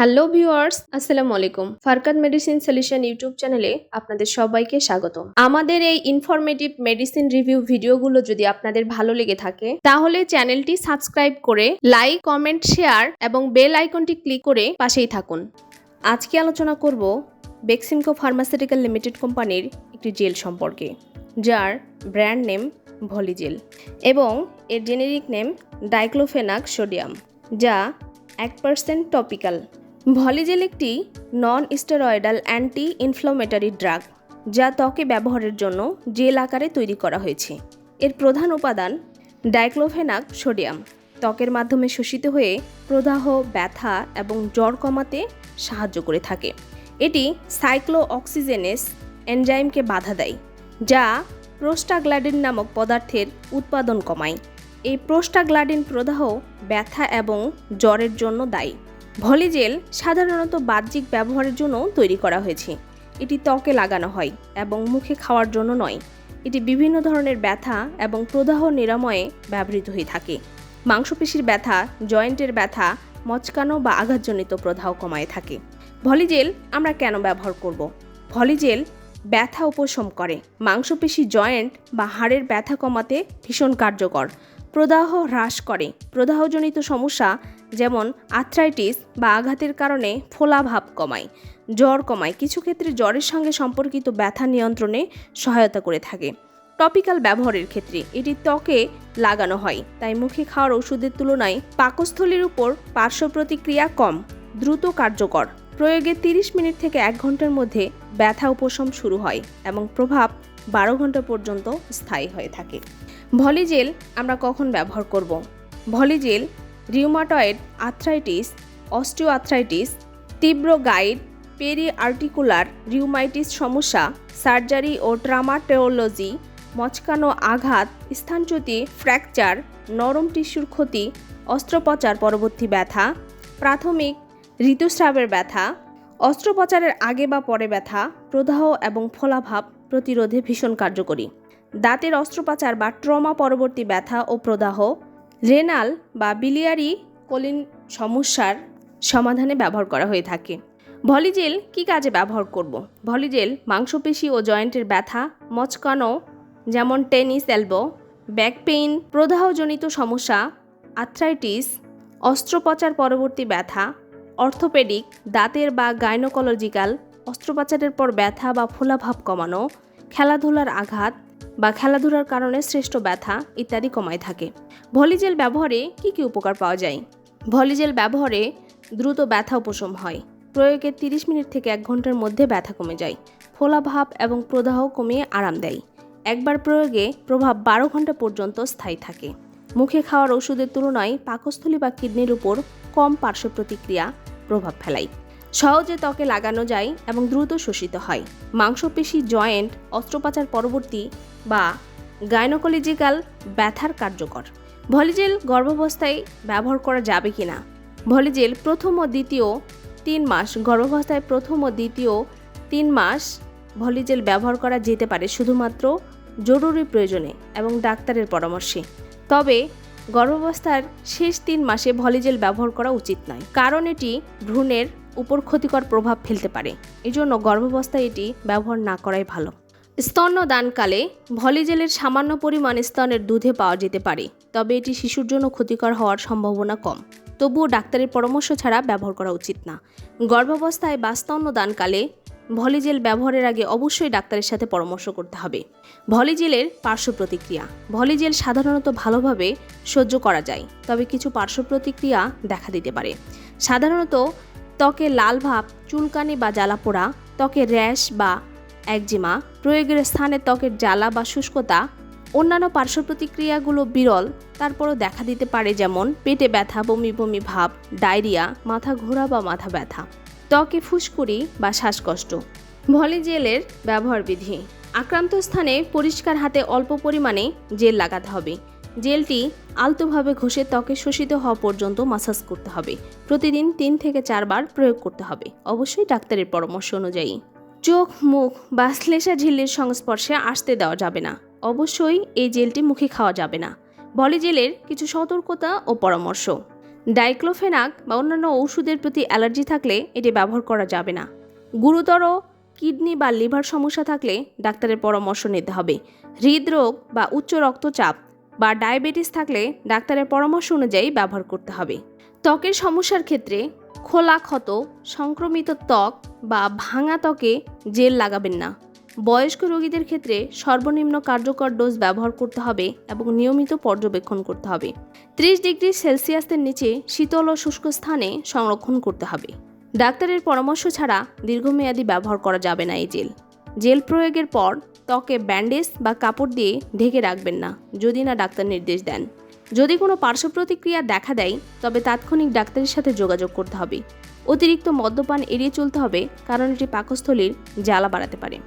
Hello viewers, আসসালামু আলাইকুম। ফারকাত medicine solution YouTube চ্যানেলে আপনাদের সবাইকে স্বাগত আমাদের এই ইনফরমেটিভ মেডিসিন রিভিউ ভিডিওগুলো যদি আপনাদের ভালো লেগে থাকে, তাহলে চ্যানেলটি সাবস্ক্রাইব করে লাইক কমেন্ট শেয়ার এবং বেল আইকনটি ক্লিক করে পাশেই থাকুন। আজকে আলোচনা করব বেক্সিমকো ফার্মাসিউটিক্যাল লিমিটেড কোম্পানির একটি জেল সম্পর্কে, যার ব্র্যান্ড নেম ভলিজেল এবং এর জেনেরিক নেম ডাইক্লোফেনাক সোডিয়াম যা এক পার্সেন্ট টপিক্যাল ভলিজেল একটি non steroidal anti inflammatory drug, যা ত্বকে ব্যবহারের জন্য জেল আকারে তৈরি করা হয়েছে। এর প্রধান উপাদান ডাইক্লোফেনাক সোডিয়াম। ত্বকের মাধ্যমে শোষিত হয়ে প্রদাহ, ব্যথা এবং জ্বর কমাতে সাহায্য করে থাকে। এটি সাইক্লো অক্সিজেনেস এনজাইমকে বাধা দেয়, যা প্রোস্টাগ্লাডিন নামক পদার্থের উৎপাদন কমায়। এই প্রোস্টাগ্লাডিন প্রদাহ ব্যথা এবং জ্বরের জন্য দায়ী। ভলিজেল সাধারণত বাহ্যিক ব্যবহারের জন্য তৈরি করা হয়েছে। এটি ত্বকে লাগানো হয় এবং মুখে খাওয়ার জন্য নয়। এটি বিভিন্ন ধরনের ব্যথা এবং প্রদাহ নিরাময়ে ব্যবহৃত হয়ে থাকে। মাংসপেশির ব্যথা, জয়েন্টের ব্যথা, মচকানো বা আঘাতজনিত প্রদাহ কমায় থাকে। ভলিজেল আমরা কেন ব্যবহার করব? ভলিজেল ব্যথা উপশম করে। মাংসপেশি জয়েন্ট বা হাড়ের ব্যথা কমাতে ভীষণ কার্যকর। প্রদাহ হ্রাস করে। প্রদাহজনিত সমস্যা যেমন আর্থ্রাইটিস বা আঘাতের কারণে ফোলাভাব কমায়, জ্বর কমায়। কিছু ক্ষেত্রে জ্বরের সঙ্গে সম্পর্কিত ব্যথা নিয়ন্ত্রণে সহায়তা করে থাকে। টপিক্যাল ব্যবহারের ক্ষেত্রে এটি ত্বকে লাগানো হয়, তাই মুখে খাওয়ার ওষুধের তুলনায় পাকস্থলীর উপর পার্শ্ব প্রতিক্রিয়া কম, দ্রুত কার্যকর। প্রয়োগে 30 মিনিট থেকে এক ঘণ্টার মধ্যে ব্যথা উপশম শুরু হয় এবং প্রভাব বারো ঘণ্টা পর্যন্ত স্থায়ী হয়ে থাকে। ভলিজেল আমরা কখন ব্যবহার করব? ভলিজেল রিউমাটয়েড আর্থ্রাইটিস অস্টিওআর্থ্রাইটিস তীব্র গাইড পেরি আর্টিকুলার রিউমাইটিস সমস্যা সার্জারি ও ট্রামাটোলজি মচকানো আঘাত, স্থানচ্যুতি ফ্র্যাকচার নরম টিস্যুর ক্ষতি, অস্ত্রোপচার পরবর্তী ব্যথা, প্রাথমিক ঋতুস্রাবের ব্যথা, অস্ত্রোপচারের আগে বা পরে ব্যথা, প্রদাহ এবং ফলাভাব প্রতিরোধে ভীষণ কার্যকরী। দাঁতের অস্ত্রোপচার বা ট্রমা পরবর্তী ব্যথা ও প্রদাহ, রেনাল বা বিলিয়ারি কোলিন সমস্যার সমাধানে ব্যবহার করা হয়ে থাকে। ভলিজেল কি কাজে ব্যবহার করব? ভলিজেল মাংসপেশি ও জয়েন্টের ব্যথা, মচকানো, যেমন টেনিস, এলবো, ব্যাক পেইন, প্রদাহজনিত সমস্যা, আর্থ্রাইটিস, অস্ত্রোপচার পরবর্তী ব্যথা, অর্থোপেডিক, দাঁতের বা গাইনোকোলজিক্যাল অস্ত্রোপচারের পর ব্যথা বা ফোলাভাব কমানো, খেলাধুলার আঘাত বা খেলাধুলার কারণে শ্রেষ্ঠ ব্যথা ইত্যাদি কমায় থাকে। ভলিজেল ব্যবহারে কি কি উপকার পাওয়া যায়? ভলিজেল ব্যবহারে দ্রুত ব্যথা উপশম হয়। প্রয়োগের 30 মিনিট থেকে এক ঘণ্টার মধ্যে ব্যথা কমে যায়। ফোলাভাব এবং প্রদাহ কমিয়ে আরাম দেয়। একবার প্রয়োগে প্রভাব বারো ঘণ্টা পর্যন্ত স্থায়ী থাকে। মুখে খাওয়ার ওষুধের তুলনায় পাকস্থলী বা কিডনির উপর কম পার্শ্ব প্রতিক্রিয়া প্রভাব ফেলায়। সহজে ত্বকে লাগানো যায় এবং দ্রুত শোষিত হয়। মাংসপেশি জয়েন্ট, অস্ত্রোপচার পরবর্তী বা গাইনোকোলজিক্যাল ব্যথার কার্যকর। ভলিজেল গর্ভাবস্থায় ব্যবহার করা যাবে কি না ভলিজেল প্রথম ও দ্বিতীয় তিন মাস, গর্ভাবস্থায় প্রথম ও দ্বিতীয় তিন মাস ভলিজেল ব্যবহার করা যেতে পারে শুধুমাত্র জরুরি প্রয়োজনে এবং ডাক্তারের পরামর্শে। তবে গর্ভাবস্থার শেষ তিন মাসে ভলিজেল ব্যবহার করা উচিত নয়। কারণ এটি ভ্রূণের উপর ক্ষতিকর প্রভাব ফেলতে পারে। এজন্য গর্ভাবস্থায় এটি ব্যবহার না করাই ভালো। স্তন্যদানকালে ভলিজেলের সামান্য পরিমাণ স্তনের দুধে পাওয়া যেতে পারে, তবে এটি শিশুর জন্য ক্ষতিকর হওয়ার সম্ভাবনা কম। তবুও ডাক্তারের পরামর্শ ছাড়া ব্যবহার করা উচিত না। গর্ভাবস্থায় বা স্তন্যদানকালে ভলিজেল ব্যবহারের আগে অবশ্যই ডাক্তারের সাথে পরামর্শ করতে হবে। ভলিজেলের পার্শ্ব প্রতিক্রিয়া। ভলিজেল সাধারণত ভালোভাবে সহ্য করা যায়, তবে কিছু পার্শ্ব প্রতিক্রিয়া দেখা দিতে পারে। সাধারণত ত্বকে লাল ভাব, চুলকানি বা জ্বালা পোড়া ত্বকে র্যাশ বা একজিমা, প্রয়োগের স্থানে ত্বকের জ্বালা বা শুষ্কতা, অন্যান্য পার্শ্ব প্রতিক্রিয়াগুলো বিরল, তারপরও দেখা দিতে পারে যেমন পেটে ব্যথা, বমি বমি ভাব, ডায়রিয়া, মাথা ঘোরা বা মাথা ব্যথা। ত্বকে ফুসকুড়ি বা শ্বাসকষ্ট। ভলিজেলের ব্যবহার বিধি আক্রান্ত স্থানে পরিষ্কার হাতে অল্প পরিমাণে জেল লাগাতে হবে। জেলটি আলতোভাবে ঘষে ত্বকে শোষিত হওয়া পর্যন্ত মাসাজ করতে হবে। প্রতিদিন তিন থেকে চারবার প্রয়োগ করতে হবে। অবশ্যই ডাক্তারের পরামর্শ অনুযায়ী। চোখ, মুখ বা শ্লেষা ঝিল্লির সংস্পর্শে আসতে দেওয়া যাবে না। অবশ্যই এই জেলটি মুখে খাওয়া যাবে না। ভলিজেলের কিছু সতর্কতা ও পরামর্শ। ডাইক্লোফেনাক বা অন্যান্য ওষুধের প্রতি অ্যালার্জি থাকলে এটি ব্যবহার করা যাবে না। গুরুতর কিডনি বা লিভার সমস্যা থাকলে ডাক্তারের পরামর্শ নিতে হবে। হৃদরোগ বা উচ্চ রক্তচাপ বা ডায়াবেটিস থাকলে ডাক্তারের পরামর্শ অনুযায়ী ব্যবহার করতে হবে। ত্বকের সমস্যার ক্ষেত্রে খোলা ক্ষত, সংক্রমিত ত্বক বা ভাঙা ত্বকে জেল লাগাবেন না। বয়স্ক রোগীদের ক্ষেত্রে সর্বনিম্ন কার্যকর ডোজ ব্যবহার করতে হবে এবং নিয়মিত পর্যবেক্ষণ করতে হবে। ত্রিশ ডিগ্রি সেলসিয়াসের নিচে শীতল ও শুষ্ক স্থানে সংরক্ষণ করতে হবে। ডাক্তারের পরামর্শ ছাড়া দীর্ঘমেয়াদী ব্যবহার করা যাবে না এই জেল। জেল প্রয়োগের পর ত্বকে ব্যান্ডেজ বা কাপড় দিয়ে ঢেকে রাখবেন না, যদি না ডাক্তার নির্দেশ দেন। যদি কোনো পার্শ্ব প্রতিক্রিয়া দেখা দেয়, তবে তাৎক্ষণিক ডাক্তারের সাথে যোগাযোগ করতে হবে। অতিরিক্ত মদ্যপান এড়িয়ে চলতে হবে, কারণ এটি পাকস্থলীর জ্বালা বাড়াতে পারে।